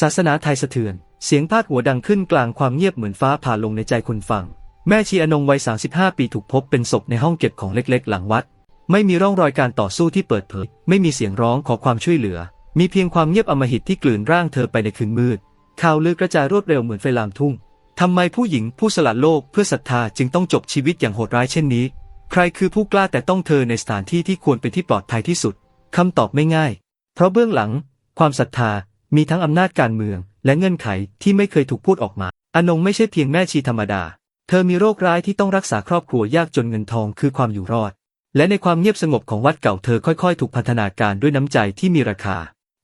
ศาสนาไทยสะเทือน เสียงพาดหัวดังขึ้นกลางความเงียบเหมือนฟ้าผ่าลงในใจคนฟัง แม่ชีอนงวัย 35 ปีถูกพบเป็นศพในห้องเก็บของเล็กๆ หลังวัด ไม่มีร่องรอยการต่อสู้ที่เปิดเผย ไม่มีเสียงร้องขอความช่วยเหลือ มีเพียงความเงียบอมหิตที่กลืนร่างเธอไปในคืนมืด ข่าวลือกระจายรวดเร็วเหมือนไฟลามทุ่งทำไมผู้หญิงผู้สละโลกเพื่อศรัทธาจึงต้องจบชีวิตอย่างโหดร้ายเช่นนี้ ใครคือผู้กล้าแต่ต้องเธอในสถานที่ที่ควรเป็นที่ปลอดภัยที่สุดคำตอบไม่ง่าย เพราะเบื้องหลัง ความศรัทธา มีทั้งอำนาจการเมือง และเงื่อนไขที่ไม่เคยถูกพูดออกมา อนงไม่ใช่เพียงแม่ชีธรรมดา เธอมีโรคร้ายที่ต้องรักษาครอบครัวยากจนเงินทองคือความอยู่รอด และในความเงียบสงบของวัดเก่าเธอค่อยๆ ถูกพัฒนาการด้วยน้ำใจที่มีราคา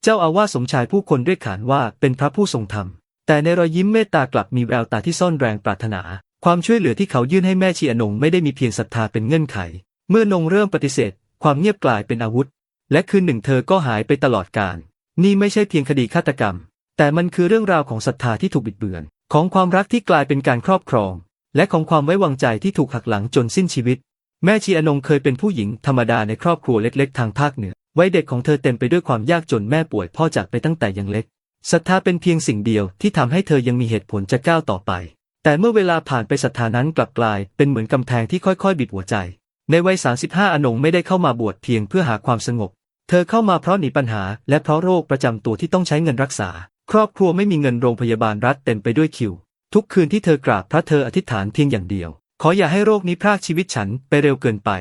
เจ้าอาวาสสมชายผู้คนเรียกขานว่าเป็นพระผู้ทรงธรรม แต่ในรอยยิ้มเมตตากลับมีแววตาที่ซ่อนแรงปรารถนา ความช่วยเหลือที่เขายื่นให้แม่ชีอนงไม่ได้มีเพียงศรัทธาเป็นเงื่อนไข เมื่อนงเริ่มปฏิเสธ ความเงียบกลายเป็นอาวุธ และคืนหนึ่งเธอก็หายไปตลอดกาล นี่ไม่ใช่เพียงคดีฆาตกรรม แต่มันคือเรื่องราวของศรัทธาที่ถูกบิดเบือน ของความรักที่กลายเป็นการครอบครอง และของความไว้วางใจที่ถูกหักหลังจนสิ้นชีวิต แม่ชีอนงเคยเป็นผู้หญิงธรรมดาในครอบครัวเล็กๆ ทางภาคเหนือวัยเด็กของเธอเต็มไปด้วยความยากจนแม่ป่วยพ่อจากไปตั้งแต่ยังเล็กศรัทธาเป็นเพียงสิ่งเดียวที่ทำให้เธอยังมีเหตุผลจะก้าวต่อไป แต่เมื่อเวลาผ่านไปศรัทธานั้นกลับกลายเป็นเหมือนกำแพงที่ค่อยๆ บิดหัวใจ ในวัย 35 อนงไม่ได้เข้ามาบวชเพียงเพื่อหาความสงบ เธอเข้ามาเพราะหนีปัญหา และเพราะโรคประจำตัวที่ต้องใช้เงินรักษา ครอบครัวไม่มีเงินโรงพยาบาลรัฐเต็มไปด้วยคิว ทุกคืนที่เธอกราบพระเธออธิษฐานเพียงอย่างเดียว ขออย่าให้โรคนี้พรากชีวิตฉันไปเร็วเกินไป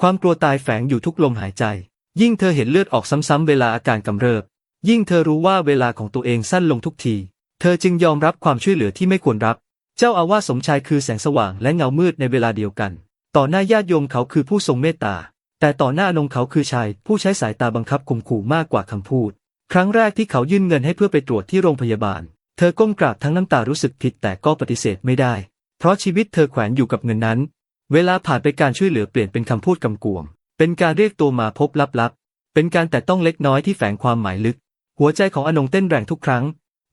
ความกลัวตายแฝงอยู่ทุกลมหายใจ ยิ่งเธอเห็นเลือดออกซ้ำๆเวลาอาการกำเริบ ยิ่งเธอรู้ว่าเวลาของตัวเองสั้นลงทุกที เธอจึงยอมรับความช่วยเหลือที่ไม่ควรรับ เจ้าอาวาสสมชายคือแสงสว่างและเงามืดในเวลาเดียวกัน ต่อหน้าญาติโยมเขาคือผู้ทรงเมตตา แต่ต่อหน้าอนงเขาคือชาย ผู้ใช้สายตาบังคับข่มขู่มากกว่าคำพูด ครั้งแรกที่เขายื่นเงินให้เพื่อไปตรวจที่โรงพยาบาล เธอก้มกราบทั้งน้ำตารู้สึกผิดแต่ก็ปฏิเสธไม่ได้ เพราะชีวิตเธอแขวนอยู่กับเงินนั้น เวลาผ่านไปการช่วยเหลือเปลี่ยนเป็นคำพูดกำกวม เป็นการเรียกตัวมาพบลับๆ เป็นการแต่ต้องเล็กน้อยที่แฝงความหมายลึก หัวใจของอนงเต้นแรงทุกครั้ง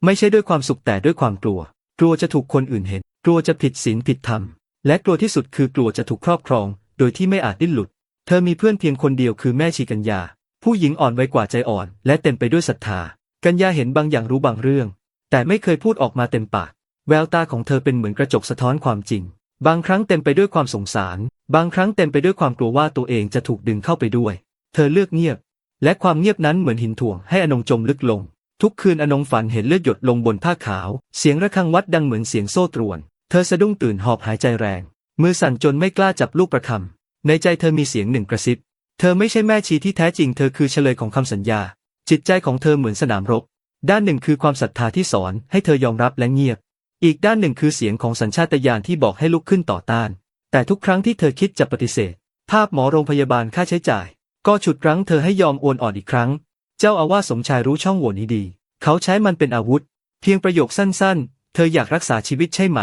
ไม่ใช่ด้วยความสุขแต่ด้วยความกลัว กลัวจะถูกคนอื่นเห็น กลัวจะผิดศีลผิดธรรม และกลัวที่สุดคือกลัวจะถูกครอบครอง โดยที่ไม่อาจดิ้นหลุด ธอมีเพื่อนเพียงคนเดียวคือแม่ชีกัญญา ผู้หญิงอ่อนไวกว่าใจอ่อน และเต็มไปด้วยศรัทธา กัญญาเห็นบางอย่างรู้บางเรื่อง แต่ไม่เคยพูดออกมาเต็มปาก แววตาของเธอเป็นเหมือนกระจกสะท้อนความจริง บางครั้งเต็มไปด้วยความสงสาร บางครั้งเต็มไปด้วยความกลัวว่าตัวเองจะถูกดึงเข้าไปด้วย เธอเลือกเงียบ และความเงียบนั้นเหมือนหินถ่วงให้อนงจมลึกลง ทุกคืนอนงฝันเห็นเลือดหยดลงบนผ้าขาว เสียงระฆังวัดดังเหมือนเสียงโซ่ตรวน เธอสะดุ้งตื่นหอบหายใจแรง มือสั่นจนไม่กล้าจับลูกประคำ ในใจเธอมีเสียงหนึ่งกระซิบ เธอไม่ใช่แม่ชีที่แท้จริงเธอคือเฉลยของคำสัญญา จิตใจของเธอเหมือนสนามรบ ด้านหนึ่งคือความศรัทธาที่สอนให้เธอยอมรับและเงียบ อีกด้านหนึ่งคือเสียงของสัญชาตญาณที่บอกให้ลุกขึ้นต่อต้าน แต่ทุกครั้งที่เธอคิดจะปฏิเสธ ภาพหมอโรงพยาบาลค่าใช้จ่าย ก็ฉุดรั้งเธอให้ยอมโอนอ่อนอีกครั้ง เจ้าอาวาสสมชายรู้ช่องโหว่นี้ดี เขาใช้มันเป็นอาวุธ เพียงประโยคสั้นๆ เธออยากรักษาชีวิตใช่ไหม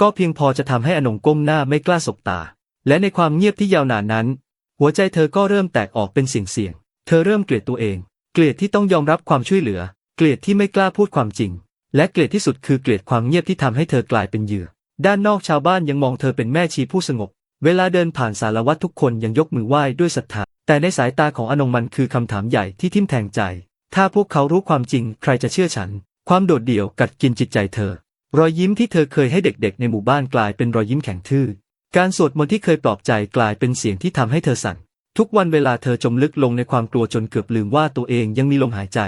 ก็เพียงพอจะทำให้อนงก้มหน้าไม่กล้าสบตา และในความเงียบที่ยาวนานนั้น หัวใจเธอก็เริ่มแตกออกเป็นเสียงๆเธอเริ่มเกลียดตัวเอง เกลียดที่ต้องยอมรับความช่วยเหลือ เกลียดที่ไม่กล้าพูดความจริง และเกลียดที่สุดคือเกลียดความเงียบที่ทำให้เธอกลายเป็นเหยื่อ ด้านนอกชาวบ้านยังมองเธอเป็นแม่ชีผู้สงบ เวลาเดินผ่านสารวัตรทุกคนยังยกมือไหว้ด้วยศรัทธา แต่ในสายตาของอนงมันคือคำถามใหญ่ที่ทิ่มแทงใจ ถ้าพวกเขารู้ความจริง ใครจะเชื่อฉัน ความโดดเดี่ยวกัดกินจิตใจเธอ รอยยิ้มที่เธอเคยให้เด็กๆ ในหมู่บ้านกลายเป็นรอยยิ้มแข็งทื่อ การสวดมนต์ที่เคยปลอบใจกลายเป็นเสียงที่ทำให้เธอสั่น ทุกวันเวลาเธอจมลึกลงในความกลัวจนเกือบลืมว่าตัวเองยังมีลมหายใจ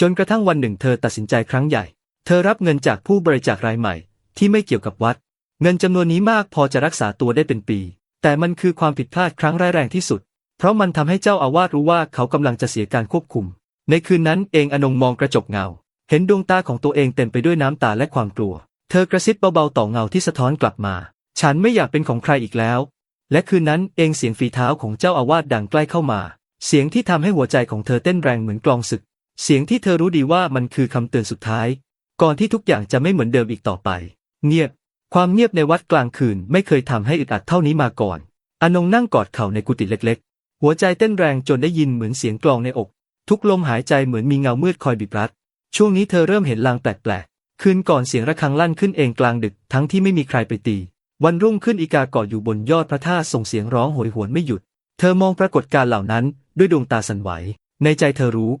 จนกระทั่งวันหนึ่งเธอตัดสินใจครั้งใหญ่ เธอรับเงินจากผู้บริจาครายใหม่ ที่ไม่เกี่ยวกับวัด เงินจำนวนนี้มากพอจะรักษาตัวได้เป็นปี แต่มันคือความผิดพลาดครั้งร้ายแรงที่สุด เพราะมันทำให้เจ้าอาวาสรู้ว่าเขากำลังจะเสียการควบคุม ในคืนนั้นเองอนงมองกระจกเงา เห็นดวงตาของตัวเองเต็มไปด้วยน้ำตาและความกลัว เธอกระซิบเบาๆต่อเงาที่สะท้อนกลับมา ฉันไม่อยากเป็นของใครอีกแล้ว และคืนนั้นเองเสียงฝีเท้าของเจ้าอาวาสดังใกล้เข้ามา เสียงที่ทำให้หัวใจของเธอเต้นแรงเหมือนกลองศึก เสียงที่เธอรู้ดีว่ามันคือคำเตือนสุดท้าย ก่อนที่ทุกอย่างจะไม่เหมือนเดิมอีกต่อไป เงียบ ความเงียบในวัดกลางคืนไม่เคยทำให้อึดอัดเท่านี้มาก่อน อนงนั่งกอดเข่าในกุฏิเล็ก ๆ หัวใจเต้นแรงจนได้ยินเหมือนเสียงกลองในอก ทุกลมหายใจเหมือนมีเงามืดคอยบีบรัด ช่วงนี้เธอเริ่มเห็นลางแปลกๆ คืนก่อนเสียงระฆังลั่นขึ้นเองกลางดึกทั้งที่ไม่มีใครไปตี วันรุ่งขึ้นอีกาเกาะอยู่บนยอดพระธาตุส่งเสียงร้องโหยหวนไม่หยุด เธอมองปรากฏการเหล่านั้นด้วยดวงตาสันไหว ในใจเธอรู้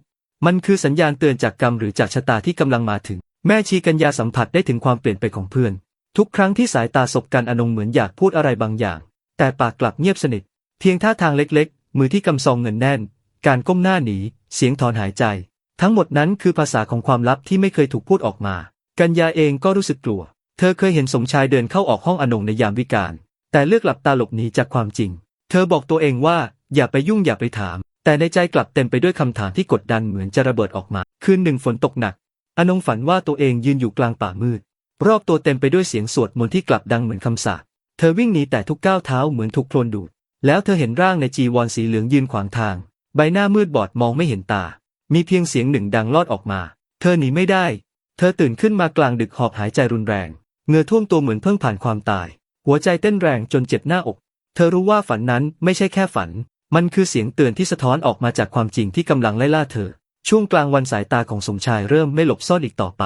มันคือสัญญาณเตือนจากกรรมหรือจากชะตาที่กำลังมาถึง แม่ชีกัญญาสัมผัสได้ถึงความเปลี่ยนไปของเพื่อน ทุกครั้งที่สายตาสบกันอนงเหมือนอยากพูดอะไรบางอย่าง แต่ปากกลับเงียบสนิท เพียงท่าทางเล็กๆ มือที่กำซองเงินแน่น การก้มหน้าหนี เสียงถอนหายใจ ทั้งหมดนั้นคือภาษาของความลับที่ไม่เคยถูกพูดออกมา กัญญาเองก็รู้สึกกลัว เธอเคยเห็นสมชายเดินเข้าออกห้องอนงในยามวิกาลแต่เลือกหลับตาหลบหนีจากความจริง เธอบอกตัวเองว่าอย่าไปยุ่งอย่าไปถาม แต่ในใจกลับเต็มไปด้วยคำถามที่กดดันเหมือนจะระเบิดออกมา คืนหนึ่งฝนตกหนัก อนงฝันว่าตัวเองยืนอยู่กลางป่ามืด รอบตัวเต็มไปด้วยเสียงสวดมนต์ที่กลับดังเหมือนคำสาปเธอวิ่งหนีแต่ทุกก้าวเท้าเหมือนถูกโคลนดูด แล้วเธอเห็นร่างในจีวรสีเหลืองยืนขวางทาง ใบหน้ามืดบอดมองไม่เห็นตา มีเพียงเสียงหนึ่งดังลอดออกมา เธอหนีไม่ได้ เธอตื่นขึ้นมากลางดึกหอบหายใจรุนแรง เงือท่วมตัวเหมือนเพิ่งผ่านความตาย หัวใจเต้นแรงจนเจ็บหน้าอก เธอรู้ว่าฝันนั้นไม่ใช่แค่ฝัน มันคือเสียงเตือนที่สะท้อนออกมาจากความจริงที่กำลังไล่ล่าเธอ ช่วงกลางวันสายตาของสมชายเริ่มไม่หลบซ่อนอีกต่อไป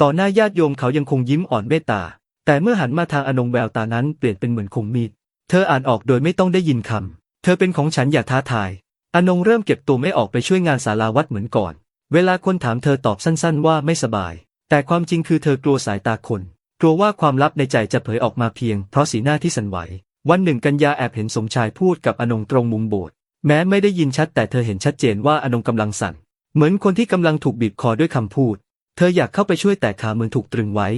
ต่อหน้าญาติโยมเขายังคงยิ้มอ่อนเมตตา แต่เมื่อหันมาทางอนงแววตานั้นเปลี่ยนเป็นเหมือนคมมีด เธออ่านออกโดยไม่ต้องได้ยินคำ เธอเป็นของฉันอย่าท้าทาย อนงเริ่มเก็บตัวไม่ออกไปช่วยงานศาลาวัดเหมือนก่อน เวลาคนถามเธอตอบสั้น ๆ ว่าไม่สบาย แต่ความจริงคือเธอกลัวสายตาคน กลัวว่าความลับในใจจะเผยออกมาเพียง เพราะสีหน้าที่สั่นไหว วันหนึ่งกัญญาแอบเห็นสมชายพูดกับอนงตรงมุมโบสถ์แม้ไม่ได้ยินชัดแต่เธอเห็นชัดเจนว่าอนงกำลังสั่น เหมือนคนที่กำลังถูกบีบคอด้วยคำพูด เธออยากเข้าไปช่วยแต่ขามือถูกตรึงไว้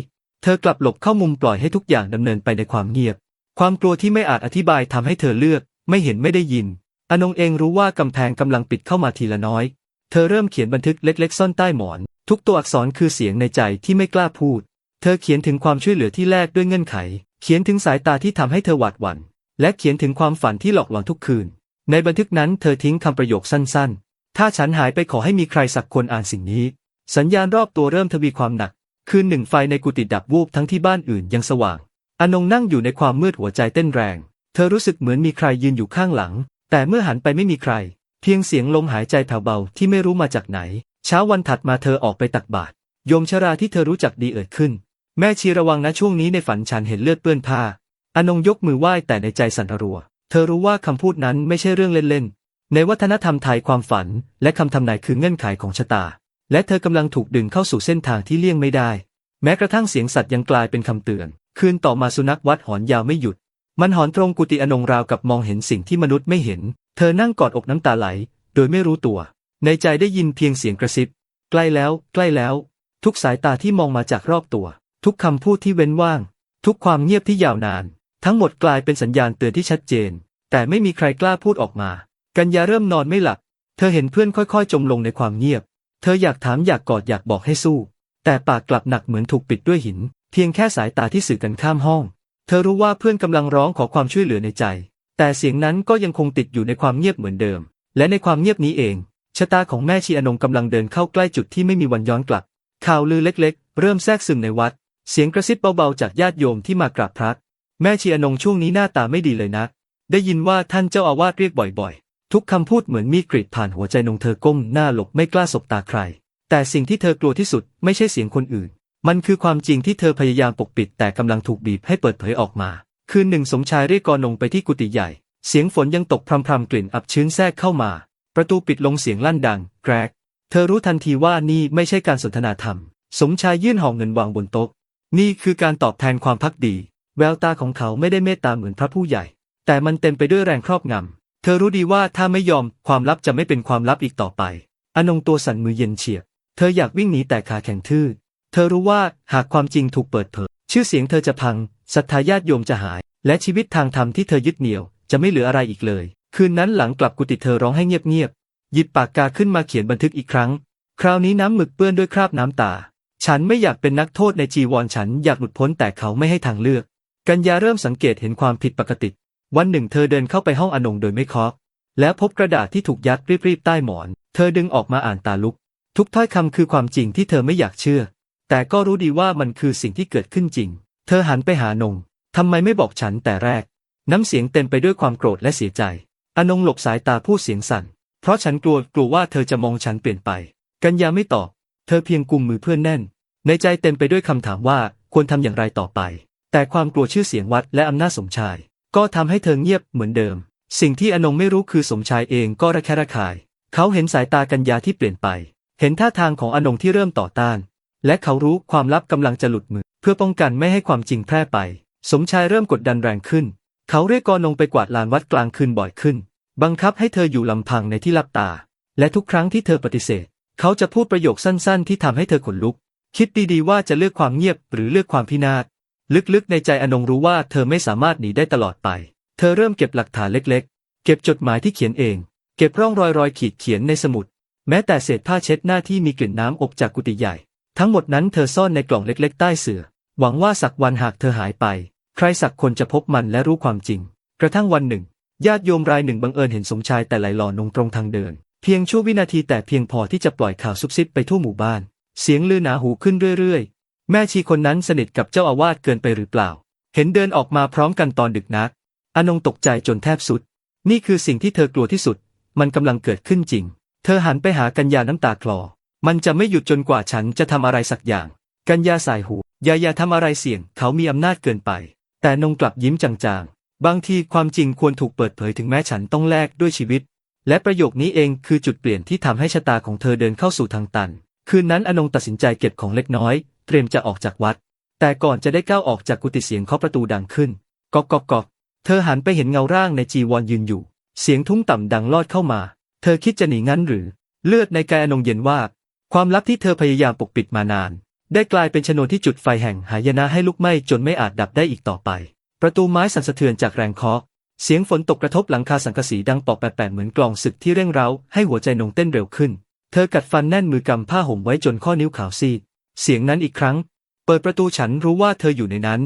เธอกลับหลบเข้ามุมปล่อยให้ทุกอย่างดำเนินไปในความเงียบ ความกลัวที่ไม่อาจอธิบายทำให้เธอเลือก ไม่เห็นไม่ได้ยิน อนงเองรู้ว่ากำแพงกำลังปิดเข้ามาทีละน้อย เธอเริ่มเขียนบันทึกเล็ก ๆ ซ่อนใต้หมอน ทุกตัวอักษรคือเสียงในใจที่ไม่กล้าพูด เธอเขียนถึงความช่วยเหลือที่แลกด้วยเงื่อนไข เขียนถึงสายตาที่ทำให้เธอหวาดหวั่น และเขียนถึงความฝันที่หลอกหลอนทุกคืน ในบันทึกนั้นเธอทิ้งคำประโยคสั้นๆ ถ้าฉันหายไปขอให้มีใครสักคนอ่านสิ่งนี้ สัญญาณรอบตัวเริ่มทวีความหนัก คืนหนึ่งไฟในกุฏิดับวูบทั้งที่บ้านอื่นยังสว่าง อนงนั่งอยู่ในความมืดหัวใจเต้นแรง เธอรู้สึกเหมือนมีใครยืนอยู่ข้างหลัง แต่เมื่อหันไปไม่มีใคร เพียงเสียงลมหายใจแผ่วเบาที่ไม่รู้มาจากไหน เช้าวันถัดมาเธอออกไปตักบาตร โยมชราที่เธอรู้จักดีเอ่ยขึ้น แม่ชีระวังนะช่วงนี้ในฝันฉันเห็นเลือดเปื้อนผ้า อนงยกมือไหว้แต่ในใจสั่นระรัว เธอรู้ว่าคำพูดนั้นไม่ใช่เรื่องเล่นๆ ในวัฒนธรรมไทยความฝันและคำทำนายคือเงื่อนไขของชะตา และเธอกำลังถูกดึงเข้าสู่เส้นทางที่เลี่ยงไม่ได้ แม้กระทั่งเสียงสัตว์ยังกลายเป็นคำเตือน คืนต่อมาสุนัขวัดหอนยาวไม่หยุด มันหอนตรงกุฏิอนงราวกับมองเห็นสิ่งที่มนุษย์ไม่เห็น เธอนั่งกอดอกน้ำตาไหล โดยไม่รู้ตัว ในใจได้ยินเพียงเสียงกระซิบ ใกล้แล้ว ใกล้แล้ว ทุกสายตาที่มองมาจากรอบตัว ทุกคำพูดที่เว้นว่าง ทุกความเงียบที่ยาวนาน ทั้งหมดกลายเป็นสัญญาณเตือนที่ชัดเจน แต่ไม่มีใครกล้าพูดออกมา กัญญาเริ่มนอนไม่หลับ เธอเห็นเพื่อนค่อยๆ จมลงในความเงียบ เธออยากถามอยากกอดอยากบอกให้สู้ แต่ปากกลับหนักเหมือนถูกปิดด้วยหิน เพียงแค่สายตาที่สื่อกันข้ามห้อง เธอรู้ว่าเพื่อนกำลังร้องขอความช่วยเหลือในใจ แต่เสียงนั้นก็ยังคงติดอยู่ในความเงียบเหมือนเดิม และในความเงียบนี้เอง ชะตาของแม่ชีอนงกำลังเดินเข้าใกล้จุดที่ไม่มีวันย้อนกลับ ข่าวลือเล็ก ๆ เริ่มแทรกซึมในวัด เสียงกระซิบเบาๆจากญาติโยมที่มากราบพระแม่ชีอนงช่วงนี้หน้าตาไม่ดีเลยนะ ได้ยินว่าท่านเจ้าอาวาสเรียกบ่อยๆ ทุกคำพูดเหมือนมีดกรีดผ่านหัวใจนงเธอก้มหน้าหลบไม่กล้าสบตาใคร แต่สิ่งที่เธอกลัวที่สุดไม่ใช่เสียงคนอื่น มันคือความจริงที่เธอพยายามปกปิด แต่กำลังถูกบีบให้เปิดเผยออกมา คืนหนึ่งสมชายเรียกกอนงไปที่กุฏิใหญ่ เสียงฝนยังตกพรำๆกลิ่นอับชื้นแทรกเข้ามา ประตูปิดลงเสียงลั่นดัง แกรก เธอรู้ทันทีว่านี่ไม่ใช่การสนทนาธรรม สมชายยื่นห่อเงินวางบนโต๊ะ นี่คือการตอบแทนความพักดี แววตาของเขาไม่ได้เมตตาเหมือนพระผู้ใหญ่ แต่มันเต็มไปด้วยแรงครอบงำ เธอรู้ดีว่าถ้าไม่ยอมความลับจะไม่เป็นความลับอีกต่อไป อนงตัวสั่นมือเย็นเฉียบ เธออยากวิ่งหนีแต่ขาแข็งทื่อ เธอรู้ว่าหากความจริงถูกเปิดเผย ชื่อเสียงเธอจะพังศรัทธาญาติโยมจะหาย และชีวิตทางธรรมที่เธอยึดเหนี่ยวจะไม่เหลืออะไรอีกเลย คืนนั้นหลังกลับกุฏิเธอร้องให้เงียบๆหยิบปากกาขึ้นมาเขียนบันทึกอีกครั้ง คราวนี้น้ำหมึกเปื้อนด้วยคราบน้ำตา ฉันไม่อยากเป็นนักโทษในจีวรฉันอยากหลุดพ้นแต่เขาไม่ให้ทางเลือก กัญญาเริ่มสังเกตเห็นความผิดปกติ วันหนึ่งเธอเดินเข้าไปห้องอนงโดยไม่เคาะ แล้วพบกระดาษที่ถูกยัดรีบๆใต้หมอน เธอดึงออกมาอ่านตาลุก ทุกถ้อยคำคือความจริงที่เธอไม่อยากเชื่อ แต่ก็รู้ดีว่ามันคือสิ่งที่เกิดขึ้นจริง เธอหันไปหานงทำไมไม่บอกฉันแต่แรก น้ำเสียงเต็มไปด้วยความโกรธและเสียใจ อนงหลบสายตาพูดเสียงสั่น เพราะฉันกลัวกลัวว่าเธอจะมองฉันเปลี่ยนไป กัญญาไม่ตอบ เธอเพียงกุมมือเพื่อนแน่น ในใจเต็มไปด้วยคำถามว่าควรทำอย่างไรต่อไป แต่ความกลัวชื่อเสียงวัดและอำนาจสมชาย ก็ทำให้เธอเงียบเหมือนเดิม สิ่งที่อนงไม่รู้คือสมชายเองก็ระแคะระคาย เขาเห็นสายตากัญญาที่เปลี่ยนไป เห็นท่าทางของอนงที่เริ่มต่อต้าน และเขารู้ความลับกำลังจะหลุดมือ เพื่อป้องกันไม่ให้ความจริงแพร่ไป สมชายเริ่มกดดันแรงขึ้น เขาเรียกกรนงไปกวาดลานวัดกลางคืนบ่อยขึ้น บังคับให้เธออยู่ลำพังในที่ลับตา และทุกครั้งที่เธอปฏิเสธ เขาจะพูดประโยคสั้น ๆ ที่ทำให้เธอขนลุก คิดดีๆว่าจะเลือกความเงียบหรือเลือกความพินาศ ลึกๆ ในใจอนงรู้ว่าเธอไม่สามารถหนีได้ตลอดไป เธอเริ่มเก็บหลักฐานเล็กๆ เก็บจดหมายที่เขียนเอง เก็บร่องรอยรอยขีดเขียนในสมุด แม้แต่เศษผ้าเช็ดหน้าที่มีกลิ่นน้ำอบจากกุฏิใหญ่ ทั้งหมดนั้นเธอซ่อนในกล่องเล็ก ๆ ใต้เสื่อ หวังว่าสักวันหากเธอหายไป ใครสักคนจะพบมันและรู้ความจริง กระทั่งวันหนึ่ง ญาติโยมรายหนึ่งบังเอิญเห็นสมชายแต่ไหลหล่อนงตรงทางเดิน เพียงชั่ววินาทีแต่เพียงพอที่จะปล่อยข่าวซุบซิบไปทั่วหมู่บ้าน เสียงลือหนาหูขึ้นเรื่อยๆ แม่ชีคนนั้นสนิทกับเจ้าอาวาสเกินไปหรือเปล่า เห็นเดินออกมาพร้อมกันตอนดึกนัก อนงตกใจจนแทบสุด นี่คือสิ่งที่เธอกลัวที่สุด มันกำลังเกิดขึ้นจริง เธอหันไปหากัญญาน้ำตาคลอ มันจะไม่หยุดจนกว่าฉันจะทำอะไรสักอย่าง กัญญาสายหู อย่าอย่าทำอะไรเสี่ยง เขามีอำนาจเกินไป แต่นงกลับยิ้มจางๆ บางทีความจริงควรถูกเปิดเผยถึงแม้ฉันต้องแลกด้วยชีวิต และประโยคนี้เองคือจุดเปลี่ยนที่ทำให้ชะตาของเธอเดินเข้าสู่ทางตัน คืนนั้นอนงตัดสินใจเก็บของเล็กน้อย เตรียมจะออกจากวัด แต่ก่อนจะได้ก้าวออกจากกุฏิเสียงเคาะประตูดังขึ้นก๊อกก๊อกก๊อกเธอหันไปเห็นเงาร่างในจีวรยืนอยู่ เสียงทุ้มต่ำดังลอดเข้ามา เธอคิดจะหนีงั้นหรือ เลือดในกายอนงเย็นว่า ความลับที่เธอพยายามปกปิดมานาน ได้กลายเป็นชนวนที่จุดไฟแห่งหายนะให้ลุกไหม้จนไม่อาจดับได้อีกต่อไป ประตูไม้สั่นสะเทือนจากแรงเคาะ เสียงฝนตกกระทบหลังคาสังกะสีดังปอกแปดๆเหมือนกลองศึกที่เร่งเร้าให้หัวใจนงเต้นเร็วขึ้น เธอกัดฟันแน่นมือกำผ้าห่มไว้จนข้อนิ้วขาวซีด เสียงนั้นอีกครั้ง เปิดประตูฉันรู้ว่าเธออยู่ในนั้น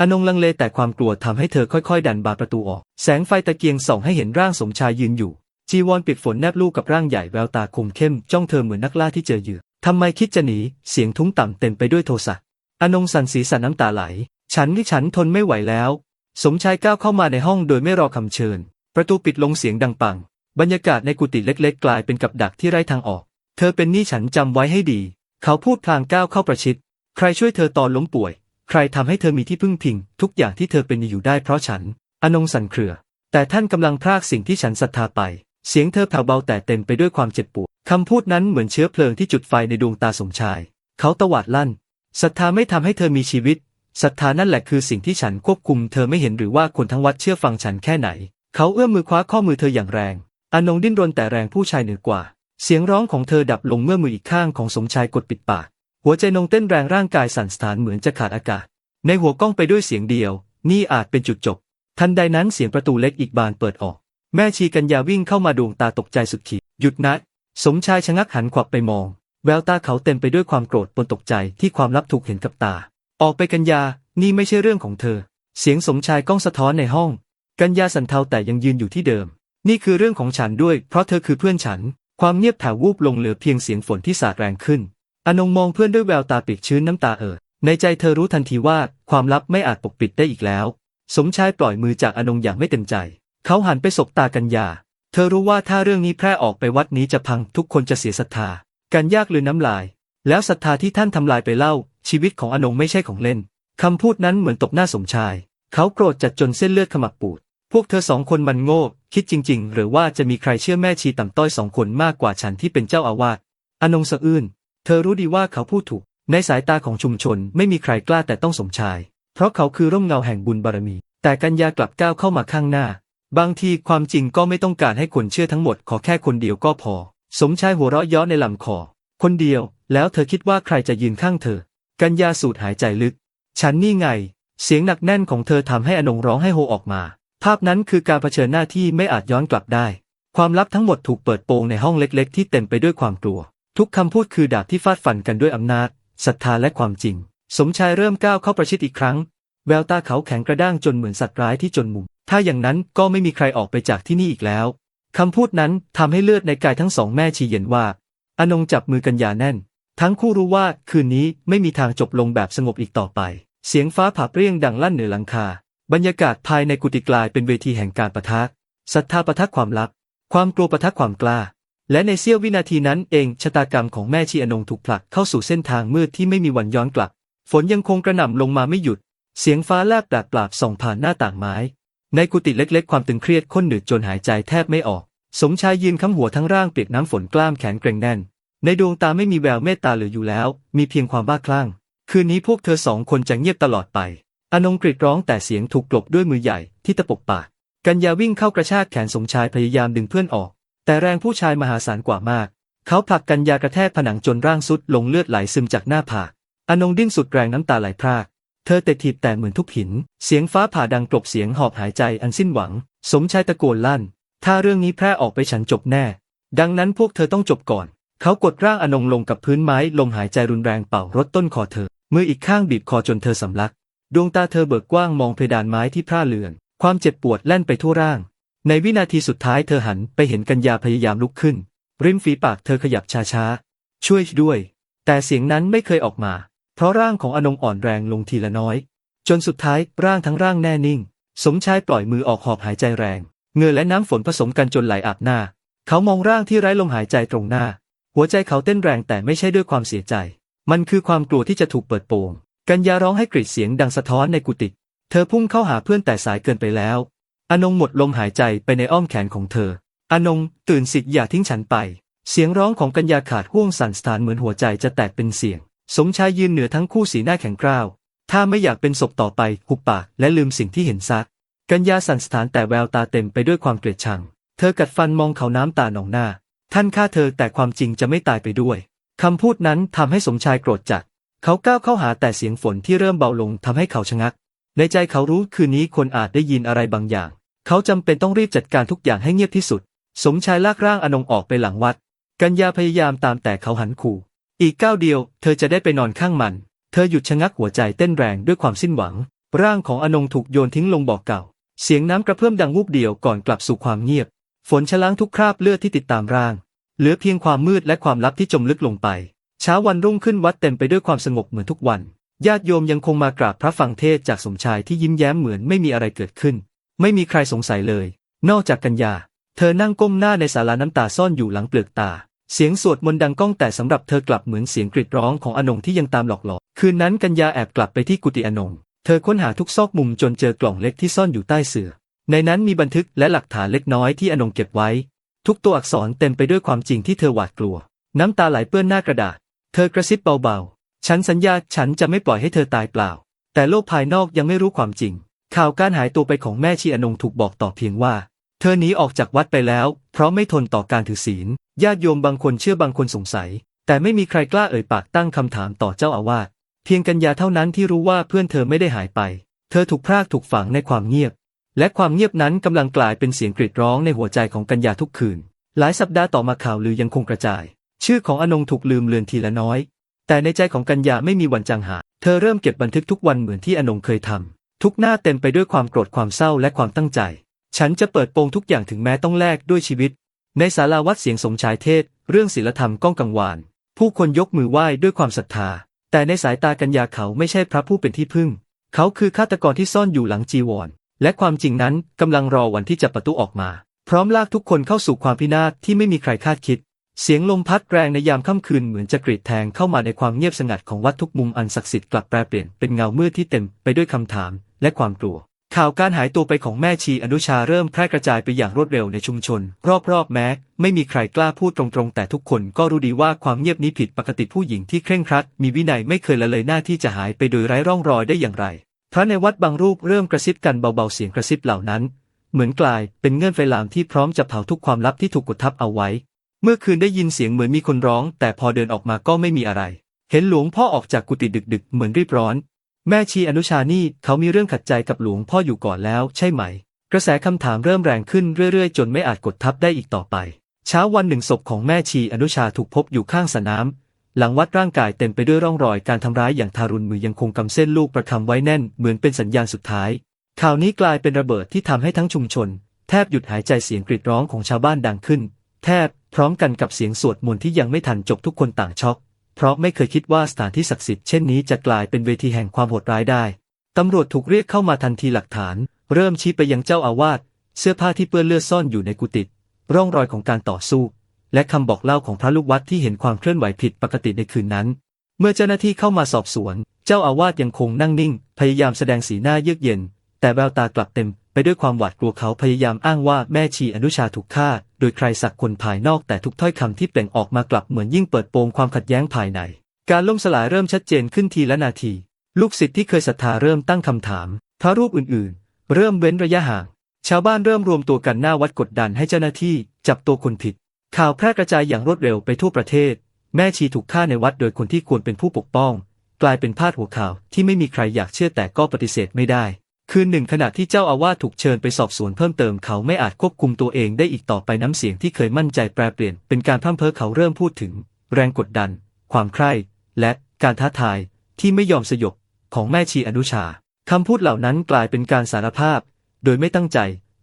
อนงลังเลแต่ความกลัวทำให้เธอค่อยๆ ดันบานประตูออก แสงไฟตะเกียงส่องให้เห็นร่างสมชายยืนอยู่ จีวรปียกฝนแนบลูกกับร่างใหญ่แววตาคมเข้มจ้องเธอเหมือนนักล่าที่เจอเหยื่อทำไมคิดจะหนี เสียงทุ้มต่ำเต็มไปด้วยโทสะ อนงสันสีสันน้ำตาไหล ฉันที่ฉันทนไม่ไหวแล้ว สมชายก้าวเข้ามาในห้องโดยไม่รอคำเชิญ ประตูปิดลงเสียงดังปัง บรรยากาศในกุฏิเล็กๆ กลายเป็นกับดักที่ไร้ทางออก เธอเป็นหนี้ฉันจำไว้ให้ดี เขาพูดพลางก้าวเข้าประชิด ใครช่วยเธอตอนล้มป่วย ใครทำให้เธอมีที่พึ่งพิง ทุกอย่างที่เธอเป็นอยู่ได้เพราะฉัน อนงสันเครือ แต่ท่านกำลังพรากสิ่งที่ฉันศรัทธาไป เสียงเธอแผ่วเบาแต่เต็มไปด้วยความเจ็บปวดคำพูดนั้นเหมือนเชื้อเพลิงที่จุดไฟในดวงตาสมชาย เขาตวาดลั่นศรัทธาไม่ทำให้เธอมีชีวิต ศรัทธานั่นแหละคือสิ่งที่ฉันควบคุมเธอไม่เห็นหรือว่าคนทั้งวัดเชื่อฟังฉันแค่ไหน เขาเอื้อมมือคว้าข้อมือเธออย่างแรง อนงดิ้นรนแต่แรงผู้ชายเหนือกว่า เสียงร้องของเธอดับลงเมื่อมืออีกข้างของสมชายกดปิดปาก หัวใจนงเต้นแรงร่างกายสั่นสะท้านเหมือนจะขาดอากาศ ในหัวก้องไปด้วยเสียงเดียว นี่อาจเป็นจุดจบ ทันใดนั้นเสียงประตูเล็กอีกบานเปิดออก แม่ชีกัญญาวิ่งเข้ามาดวงตาตกใจสุดขีด หยุดนะ สมชายชะงักหันขวับไปมอง แววตาเขาเต็มไปด้วยความโกรธปนตกใจที่ความลับถูกเห็นกับตา ออกไปกัญญานี่ไม่ใช่เรื่องของเธอ เสียงสมชายก้องสะท้อนในห้อง กัญญาสันเทาแต่ยังยืนอยู่ที่เดิม นี่คือเรื่องของฉันด้วย เพราะเธอคือเพื่อนฉัน ความเงียบแถววูบลงเหลือเพียงเสียงฝนที่สาดแรงขึ้น อนงมองเพื่อนด้วยแววตาปียกชื้นน้ำตาเอ่อ ในใจเธอรู้ทันทีว่าความลับไม่อาจปกปิดได้อีกแล้ว สมชายปล่อยมือจากอนงอย่างไม่เต็มใจ เขาหันไปสบตากัญญาเธอรู้ว่าถ้าเรื่องนี้แพร่ออกไปวัดนี้จะพังทุกคนจะเสียศรัทธา กันยากลืนน้ำลาย แล้วศรัทธาที่ท่านทำลายไปเล่า ชีวิตของอนงไม่ใช่ของเล่นคำพูดนั้นเหมือนตบหน้าสมชาย เขาโกรธจัดจนเส้นเลือดขมับปูด พวกเธอสองคนมันโง่ คิดจริง ๆ หรือว่าจะมีใครเชื่อแม่ชีต่ำต้อยสองคนมากกว่าฉันที่เป็นเจ้าอาวาสอนงสะอื้นเธอรู้ดีว่าเขาพูดถูก ในสายตาของชุมชนไม่มีใครกล้าแต่ต้องสมชาย เพราะเขาคือร่มเงาแห่งบุญบารมี แต่กัญญากลับก้าวเข้ามาข้างหน้า บางทีความจริงก็ไม่ต้องการให้คนเชื่อทั้งหมด ขอแค่คนเดียวก็พอ สมชายหัวเราะย้อในลำคอ คนเดียว แล้วเธอคิดว่าใครจะยืนข้างเธอ กัญญาสูดหายใจลึก ฉันนี่ไง เสียงหนักแน่นของเธอทำให้อนงร้องให้โฮออกมา ภาพนั้นคือการเผชิญหน้าที่ไม่อาจย้อนกลับได้ ความลับทั้งหมดถูกเปิดโปงในห้องเล็กๆ ที่เต็มไปด้วยความกลัว ทุกคำพูดคือดาบที่ฟาดฟันกันด้วยอำนาจศรัทธาและความจริง สมชายเริ่มก้าวเข้าประชิดอีกครั้ง แววตาเขาแข็งกระด้างจนเหมือนสัตว์ร้ายที่จนมุม ถ้าอย่างนั้นก็ไม่มีใครออกไปจากที่นี่อีกแล้วคำพูดนั้นทำให้เลือดในกายทั้งสองแม่ชีเย็นว่า อนงจับมือกันยาแน่น ทั้งคู่รู้ว่าคืนนี้ไม่มีทางจบลงแบบสงบอีกต่อไป เสียงฟ้าผ่าเปรี้ยงดังลั่นเหนือหลังคา บรรยากาศภายในกุฏิกลายเป็นเวทีแห่งการประทะศรัทธาประทะความลับ ความกลัวประทะความกล้า และในเสี้ยววินาทีนั้นเองชะตากรรมของแม่ชีอนงถูกผลักเข้าสู่เส้นทางมืดที่ไม่มีวันย้อนกลับ ฝนยังคงกระหน่ำลงมาไม่หยุด เสียงฟ้าแลบแปลกปราบส่องผ่านหน้าต่างไม้ ในกุฏิเล็กๆ ความตึงเครียดข้นหนืดจนหายใจแทบไม่ออก สมชายยืนค้ำหัวทั้งร่างเปียกน้ำฝนกล้ามแขนเกร็งแน่น ในดวงตาไม่มีแววเมตตาเหลืออยู่แล้ว มีเพียงความบ้าคลั่ง คืนนี้พวกเธอสองคนจะเงียบตลอดไป อนงกรีดร้องแต่เสียงถูกกลบด้วยมือใหญ่ที่ตะปบปาก กัญญาวิ่งเข้ากระชากแขนสมชายพยายามดึงเพื่อนออก แต่แรงผู้ชายมหาศาลกว่ามาก เขาผลักกัญญากระแทกผนังจนร่างสุดลงเลือดไหลซึมจากหน้าผาก อนงดิ้นสุดแรงน้ำตาไหลพรากเธอเตะถีบแต่เหมือนทุบหิน เสียงฟ้าผ่าดังกลบเสียงหอบหายใจอันสิ้นหวัง สมชายตะโกนลั่น ถ้าเรื่องนี้แพร่ออกไปฉันจบแน่ ดังนั้นพวกเธอต้องจบก่อน เขากดร่างอนงลงกับพื้นไม้ลมหายใจรุนแรงเป่ารถต้นคอเธอ มืออีกข้างบีบคอจนเธอสำลัก ดวงตาเธอเบิกกว้างมองเพดานไม้ที่พร่าเลือน ความเจ็บปวดแล่นไปทั่วร่าง ในวินาทีสุดท้ายเธอหันไปเห็นกัญญาพยายามลุกขึ้น ริมฝีปากเธอขยับช้าๆ ช่วยด้วย แต่เสียงนั้นไม่เคยออกมา เพราะร่างของอนงอ่อนแรงลงทีละน้อย จนสุดท้ายร่างทั้งร่างแน่นิ่ง สมชายปล่อยมือออกหอบหายใจแรง เงื่อและน้ำฝนผสมกันจนไหลอาบหน้า เขามองร่างที่ไร้ลมหายใจตรงหน้า หัวใจเขาเต้นแรงแต่ไม่ใช่ด้วยความเสียใจ มันคือความกลัวที่จะถูกเปิดโปง กัญญาร้องให้กรีดเสียงดังสะท้อนในกุฏิเธอพุ่งเข้าหาเพื่อนแต่สายเกินไปแล้ว อนงหมดลมหายใจไปในอ้อมแขนของเธอ อนงตื่นสิอย่าทิ้งฉันไป เสียงร้องของกัญญาขาดห่วงสั่นสถานเหมือนหัวใจจะแตกเป็นเสียง สมชายยืนเหนือทั้งคู่สีหน้าแข็งกร้าว ถ้าไม่อยากเป็นศพต่อไปหุบปากและลืมสิ่งที่เห็นซัก กัญญาสั่นสถานแต่แววตาเต็มไปด้วยความเกลียดชัง เธอกัดฟันมองเขาน้ำตาหนองหน้า ท่านฆ่าเธอแต่ความจริงจะไม่ตายไปด้วย คำพูดนั้นทำให้สมชายโกรธจัด เขาก้าวเข้าหาแต่เสียงฝนที่เริ่มเบาลงทำให้เขาชะงัก ในใจเขารู้คืนนี้คนอาจได้ยินอะไรบางอย่าง เขาจำเป็นต้องรีบจัดการทุกอย่างให้เงียบที่สุด สมชายลากร่างอนงออกไปหลังวัด กัญญาพยายามตามแต่เขาหันขู่อีกก้าวเดียว เธอจะได้ไปนอนข้างมัน เธอหยุดชะงักหัวใจเต้นแรงด้วยความสิ้นหวัง ร่างของอนงถูกโยนทิ้งลงบ่อเก่า เสียงน้ำกระเพื่อมดังวูบเดียวก่อนกลับสู่ความเงียบ ฝนชะล้างทุกคราบเลือดที่ติดตามร่าง เหลือเพียงความมืดและความลับที่จมลึกลงไป เช้าวันรุ่งขึ้นวัดเต็มไปด้วยความสงบเหมือนทุกวัน ญาติโยมยังคงมากราบพระฟังเทศจากสมชายที่ยิ้มแย้มเหมือนไม่มีอะไรเกิดขึ้น ไม่มีใครสงสัยเลย นอกจากกัญญา เธอนั่งก้มหน้าในศาลาน้ำตาซ่อนอยู่หลังเปลือกตา เสียงสวดมนต์ดังก้องแต่สำหรับเธอกลับเหมือนเสียงกรีดร้องของอนงที่ยังตามหลอกหลอกคืนนั้นกัญญาแอบกลับไปที่กุฏิอนง เธอค้นหาทุกซอกมุมจนเจอกล่องเล็กที่ซ่อนอยู่ใต้เสื่อ ในนั้นมีบันทึกและหลักฐานเล็กน้อยที่อนงเก็บไว้ ทุกตัวอักษรเต็มไปด้วยความจริงที่เธอหวาดกลัว น้ำตาไหลเปื้อนหน้ากระดาษ เธอกระซิบเบาๆ ฉันสัญญาฉันจะไม่ปล่อยให้เธอตายเปล่า แต่โลกภายนอกยังไม่รู้ความจริง ข่าวการหายตัวไปของแม่ชีอนงถูกบอกต่อเพียงว่า เธอหนีออกจากวัดไปแล้ว เพราะไม่ทนต่อการถือศีล ญาติโยมบางคนเชื่อบางคนสงสัย แต่ไม่มีใครกล้าเอ่ยปากตั้งคำถามต่อเจ้าอาวาส เพียงกัญญาเท่านั้นที่รู้ว่าเพื่อนเธอไม่ได้หายไป เธอถูกพรากถูกฝังในความเงียบ และความเงียบนั้นกำลังกลายเป็นเสียงกรีดร้องในหัวใจของกัญญาทุกคืน หลายสัปดาห์ต่อมาข่าวลือยังคงกระจาย ชื่อของอนงถูกลืมเลือนทีละน้อย แต่ในใจของกัญญาไม่มีวันจางหาย เธอเริ่มเก็บบันทึกทุกวันเหมือนที่อนงเคยทำ ทุกหน้าเต็มไปด้วยความโกรธความเศร้าและความตั้งใจ ฉันจะเปิดโปงทุกอย่างถึงแม้ต้องแลกด้วยชีวิต ในศาลาวัดเสียงสมชายเทศ เรื่องศีลธรรมก้องกังวาน ผู้คนยกมือไหว้ด้วยความศรัทธา แต่ในสายตากัญญาเขาไม่ใช่พระผู้เป็นที่พึ่ง เขาคือฆาตกรที่ซ่อนอยู่หลังจีวร และความจริงนั้นกำลังรอวันที่จะประตูออกมา พร้อมลากทุกคนเข้าสู่ความพินาศที่ไม่มีใครคาดคิด เสียงลมพัดแรงในยามค่ำคืนเหมือนจะกรีดแทงเข้ามาในความเงียบสงัดของวัดทุกมุมอันศักดิ์สิทธิ์กลับแปรเปลี่ยนเป็นเงามืดที่เต็มไปด้วยคำถามและความกลัว ข่าวการหายตัวไปของแม่ชีอนุชาเริ่มแพร่กระจายไปอย่างรวดเร็วในชุมชน รอบๆแม้ ไม่มีใครกล้าพูดตรงๆ แต่ทุกคนก็รู้ดีว่าความเงียบนี้ผิดปกติผู้หญิงที่เคร่งครัด มีวินัยไม่เคยละเลยหน้าที่จะหายไปโดยไร้ร่องรอยได้อย่างไร พระในวัดบางรูปเริ่มกระซิบกันเบาๆเสียงกระซิบเหล่านั้น เหมือนกลายเป็นเงื่อนไฟลามที่พร้อมจะเผาทุกความลับที่ถูกกดทับเอาไว้ เมื่อคืนได้ยินเสียงเหมือนมีคนร้อง แต่พอเดินออกมาก็ไม่มีอะไร เห็นหลวงพ่อออกจากกุฏิดึกๆ เหมือนรีบร้อน แม่ชีอนุชานี่เขามีเรื่องขัดใจกับหลวงพ่ออยู่ก่อนแล้วใช่ไหม กระแสคำถามเริ่มแรงขึ้นเรื่อยๆ จนไม่อาจกดทับได้อีกต่อไป เช้าวันหนึ่งศพของแม่ชีอนุชาถูกพบอยู่ข้างสระน้ำหลังวัดร่างกายเต็มไปด้วยร่องรอยการทำร้ายอย่างทารุณมือยังคงกำเส้นลูกประคำไว้แน่นเหมือนเป็นสัญญาณสุดท้าย ข่าวนี้กลายเป็นระเบิดที่ทำให้ทั้งชุมชน แทบหยุดหายใจเสียงกรีดร้องของชาวบ้านดังขึ้น แทบพร้อมกันกับเสียงสวดมนต์ที่ยังไม่ทันจบทุกคนต่างช็อก เพราะไม่เคยคิดว่าสถานที่ศักดิ์สิทธิ์เช่นนี้จะกลายเป็นเวทีแห่งความโหดร้ายได้ ตำรวจถูกเรียกเข้ามาทันทีหลักฐาน เริ่มชี้ไปยังเจ้าอาวาสเสื้อผ้าที่เปื้อนเลือดซ่อนอยู่ในกุฏิร่องรอยของการต่อสู้ และคำบอกเล่าของพระลูกวัดที่เห็นความเคลื่อนไหวผิดปกติในคืนนั้น เมื่อเจ้าหน้าที่เข้ามาสอบสวน เจ้าอาวาสยังคงนั่งนิ่ง พยายามแสดงสีหน้าเยือกเย็น แต่แววตากลับเต็ม ไปด้วยความหวาดกลัวเขาพยายามอ้างว่าแม่ชีอนุชาถูกฆ่า โดยใครสักคนภายนอกแต่ทุกถ้อยคำที่เปล่งออกมากลับเหมือนยิ่งเปิดโปงความขัดแย้งภายใน การล่มสลายเริ่มชัดเจนขึ้นทีละนาที ลูกศิษย์ที่เคยศรัทธาเริ่มตั้งคำถามพระรูปอื่นๆ เริ่มเว้นระยะห่าง ชาวบ้านเริ่มรวมตัวกันหน้าวัดกดดันให้เจ้าหน้าที่ จับตัวคนผิด ข่าวแพร่กระจายอย่างรวดเร็วไปทั่วประเทศ แม่ชีถูกฆ่าในวัดโดยคนที่ควรเป็นผู้ปกป้อง กลายเป็นพาดหัวข่าวที่ไม่มีใครอยากเชื่อแต่ก็ปฏิเสธไม่ได้ คืนหนึ่งขณะที่เจ้าอาวาสถูกเชิญไปสอบสวนเพิ่มเติมเขาไม่อาจควบคุมตัวเองได้อีกต่อไปน้ำเสียงที่เคยมั่นใจแปรเปลี่ยน เป็นการพร่ำเพ้อเขาเริ่มพูดถึง แรงกดดัน ความใคร่ และการท้าทายที่ไม่ยอมสยบของแม่ชีอนุชาคำพูดเหล่านั้นกลายเป็นการสารภาพ โดยไม่ตั้งใจ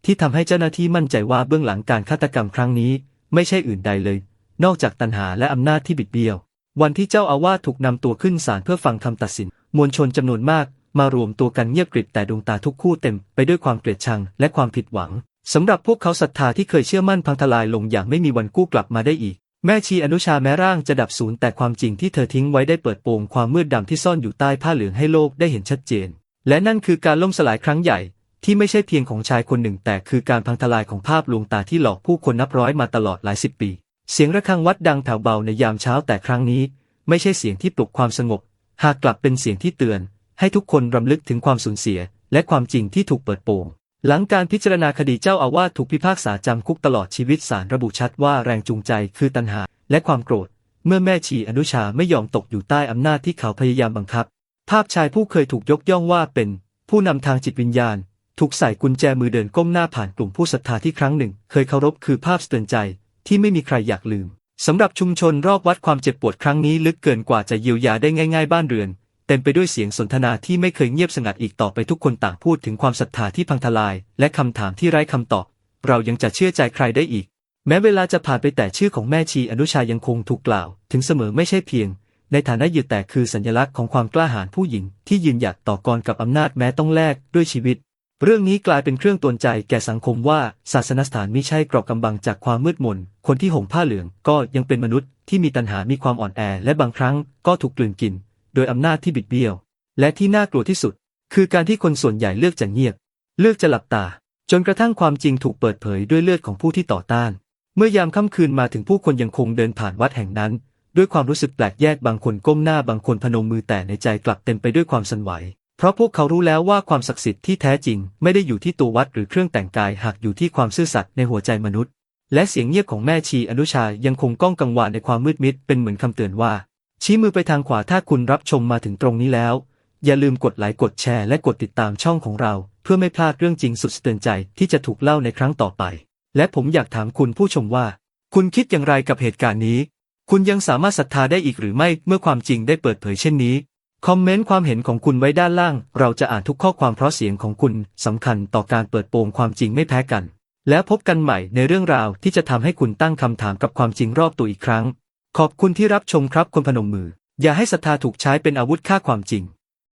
ที่ทำให้เจ้าหน้าที่มั่นใจว่าเบื้องหลังการฆาตกรรมครั้งนี้ ไม่ใช่อื่นใดเลย นอกจากตัณหาและอำนาจที่บิดเบี้ยว วันที่เจ้าอาวาสถูกนำตัวขึ้นศาลเพื่อฟังคำตัดสิน มวลชนจำนวนมาก มารวมตัวกันเงียบกริบแต่ดวงตาทุกคู่เต็มไปด้วยความเกลียดชังและความผิดหวังสำหรับพวกเขาศรัทธาที่เคยเชื่อมั่นพังทลายลงอย่างไม่มีวันกู้กลับมาได้อีก แม่ชีอนุชาแม้ร่างจะดับสูญแต่ความจริงที่เธอทิ้งไว้ได้เปิดโปงความมืดดำที่ซ่อนอยู่ใต้ผ้าเหลืองให้โลกได้เห็นชัดเจน และนั่นคือการล่มสลายครั้งใหญ่ ที่ไม่ใช่เพียงของชายคนหนึ่ง แต่คือการพังทลายของภาพลวงตาที่หลอกผู้คนนับร้อยมาตลอดหลายสิบปี เสียงระฆังวัดดังแผ่วเบาในยามเช้าแต่ครั้งนี้ ไม่ใช่เสียงที่ปลุกความสงบ หากกลับเป็นเสียงที่เตือน ให้ทุกคนรำลึกถึงความสูญเสีย และความจริงที่ถูกเปิดโปง หลังการพิจารณาคดีเจ้าอาวาสถูกพิพากษาจำคุกตลอดชีวิตศาลระบุชัดว่าแรงจูงใจคือตัณหา และความโกรธ เมื่อแม่ชีอนุชาไม่ยอมตกอยู่ใต้อำนาจที่เขาพยายามบังคับ ภาพชายผู้เคยถูกยกย่องว่าเป็น ผู้นำทางจิตวิญญาณ ถูกใส่กุญแจมือเดินก้มหน้าผ่านกลุ่มผู้ศรัทธาที่ครั้งหนึ่ง เคยเคารพคือภาพสะเตือนใจที่ไม่มีใครอยากลืมสำหรับชุมชนรอบวัดความเจ็บปวดครั้งนี้ลึกเกินกว่าจะเยียวยาได้ง่าย ๆ บ้านเรือน ต็มไปด้วยเสียงสนทนาที่ไม่เคยเงียบสงัดอีกต่อไปทุกคนต่างพูดถึงความศรัทธาที่พังทลาย และคำถามที่ไร้คำตอบ เรายังจะเชื่อใจใครได้อีก แม้เวลาจะผ่านไปแต่ชื่อของแม่ชีอนุชายังคงถูกกล่าว ถึงเสมอไม่ใช่เพียง ในฐานะเหยืดแต่คือสัญลักษณ์ของความกล้าหาญผู้หญิง ที่ยืนหยัดต่อกรกับอำนาจแม้ต้องแลกด้วยชีวิต เรื่องนี้กลายเป็นเครื่องตวนใจแก่สังคมว่าศาสนสถานมิใช่เกรอบกำบังจากความมืดมน คนที่ห่มผ้าเหลืองก็ยังเป็นมนุษย์ที่มีตัณหามีความอ่อนแอและบางครั้งก็ถูกกลืนกิน โดยอำนาจที่บิดเบี้ยว และที่น่ากลัวที่สุด คือการที่คนส่วนใหญ่เลือกจะเงียบ เลือกจะหลับตา จนกระทั่งความจริงถูกเปิดเผยด้วยเลือดของผู้ที่ต่อต้าน เมื่อยามค่ำคืนมาถึงผู้คนยังคงเดินผ่านวัดแห่งนั้น ด้วยความรู้สึกแปลกแยกบางคนก้มหน้าบางคนพนมมือแต่ในใจกลับเต็มไปด้วยความสันไหว เพราะพวกเขารู้แล้วว่าความศักดิ์สิทธิ์ที่แท้จริงไม่ได้อยู่ที่ตัววัดหรือเครื่องแต่งกายหากอยู่ที่ความซื่อสัตย์ในหัวใจมนุษย์และเสียงเงียบของแม่ชีอนุชายังคงก้องกังวานในความมืดมิดเป็นเหมือนคำเตือนว่า ชี้มือไปทางขวาถ้าคุณรับชมมาถึงตรงนี้แล้ว อย่าลืมกดไลค์กดแชร์และกดติดตามช่องของเรา เพื่อไม่พลาดเรื่องจริงสุดสะเตือนใจที่จะถูกเล่าในครั้งต่อไป และผมอยากถามคุณผู้ชมว่า คุณคิดอย่างไรกับเหตุการณ์นี้ คุณยังสามารถศรัทธาได้อีกหรือไม่เมื่อความจริงได้เปิดเผยเช่นนี้คอมเมนต์ความเห็นของคุณไว้ด้านล่าง เราจะอ่านทุกข้อความเพราะเสียงของคุณสำคัญต่อการเปิดโปงความจริงไม่แพ้กัน แล้วพบกันใหม่ในเรื่องราวที่จะทำให้คุณตั้งคำถามกับความจริงรอบตัวอีกครั้ง ขอบคุณที่รับชมครับคนพนมมือ อย่าให้ศรัทธาถูกใช้เป็นอาวุธฆ่าความจริง